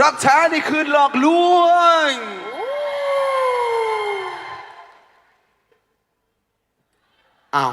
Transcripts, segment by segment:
รักแท้นี่คือหลอกลวง อ้าว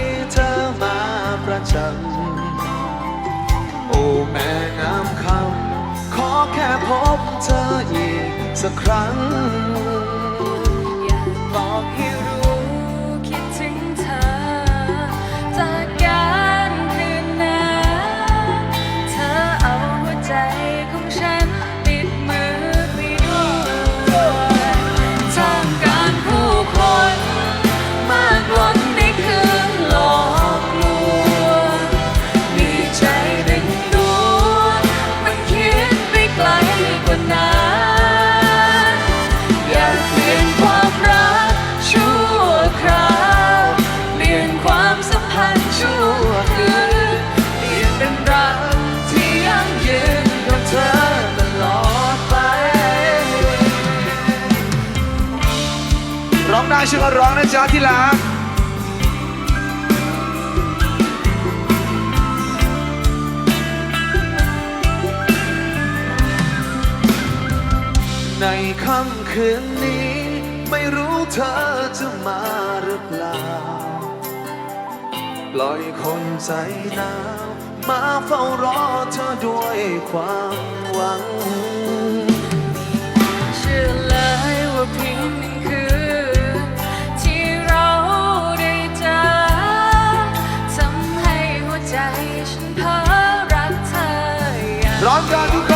ระจำโอ้แม่น้ำคำขอแค่พบเธออีกสักครั้ง ร้องได้ชื่อว่าร้องนะจ๊ะที่รักในค่ำคืนนี้ ไม่รู้เธอจะมาหรือเปล่า ปล่อยคนใจหนาว มาเฝ้ารอเธอด้วยความหวัง อ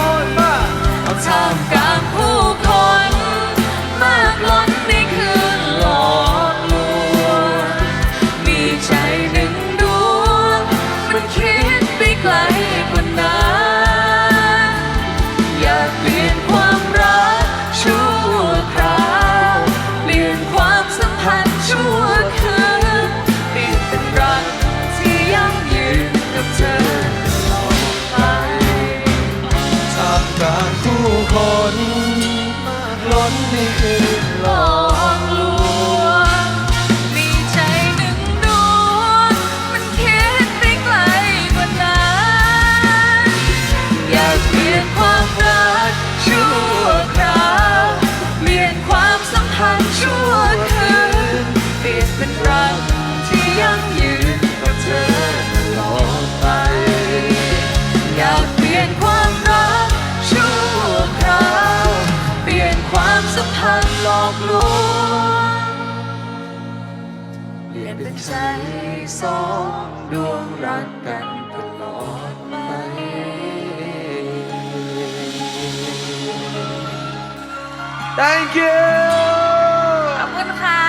าก อกลวงเปลี่ยนเป็นใจสองดวงรักกันตลอดไป Thank you ขอบคุณค่ะ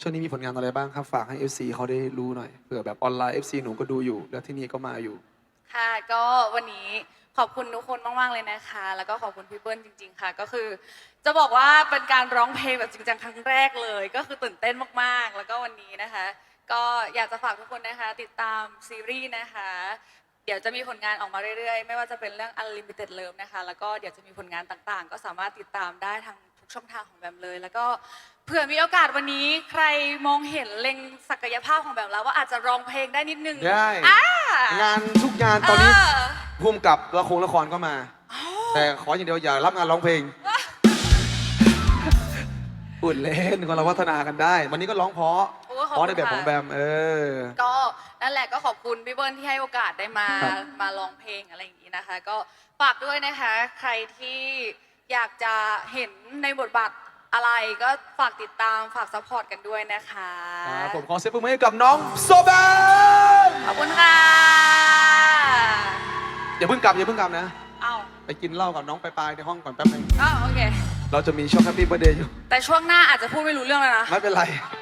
ช่วงนี้มีผลงานอะไรบ้างครับ ฝากให้ FC เขาได้รู้หน่อยเผื่อแบบออนไลน์ FC หนูก็ดูอยู่ แล้วที่นี่ก็มาอยู่ ค่ะ ก็วันนี้ ขอบคุณทุกคนมากๆเลยนะคะ แล้วก็ขอบคุณพี่เบิ้ลจริง ๆ ค่ะ ก็คือ จะบอกว่าเป็นการร้องเพลงแบบจริงจังครั้งแรกเลย ก็คือตื่นเต้นมากๆ แล้วก็วันนี้นะคะ ก็อยากจะฝากทุกคนนะคะ ติดตามซีรีส์นะคะ เดี๋ยวจะมีผลงานออกมาเรื่อยๆ ไม่ว่าจะเป็นเรื่อง Unlimited Love นะคะ แล้วก็เดี๋ยวจะมีผลงานต่างๆ ก็สามารถติดตามได้ทางทุกช่องทางของแบมเลย แล้วก็เผื่อมีโอกาสวันนี้ใครมองเห็นเล็งศักยภาพของแบมแล้วว่าอาจจะร้องเพลงได้นิดนึงได้ อ่างานทุกงานตอนนี้ เพุ่มกับละครละครก็มา แต่ขออย่างเดียวอย่ารับงานร้องเพลงพูดเล่นคนเราพัฒนากันได้ วันนี้ก็ร้องเพราะโอ้ขอบคุณเพราะในแบบค่ะของแบมเออ ก็นั่นแหละก็ขอบคุณพี่เบิ้ลที่ให้โอกาสได้มาครับมาร้องเพลงอะไรอย่างนี้นะคะ ก็ฝากด้วยนะคะ ใครที่อยากจะเห็นในบทบาทอะไรก็ฝากติดตามฝากซัพพอร์ตกันด้วยนะคะครับผมขอเสียงปรบมือให้กับน้องโซแบม ขอบคุณค่ะ อย่าเพิ่งกลับอย่าเพิ่งกลับนะ เอ้าไปกินเหล้ากับน้องปลายๆในห้องก่อนแป๊บนึงอ้าวโอเค เราจะมีช่วงแฮปปี้เบอร์เดย์อยู่ แต่ช่วงหน้าอาจจะพูดไม่รู้เรื่องแล้วนะ ไม่เป็นไรโ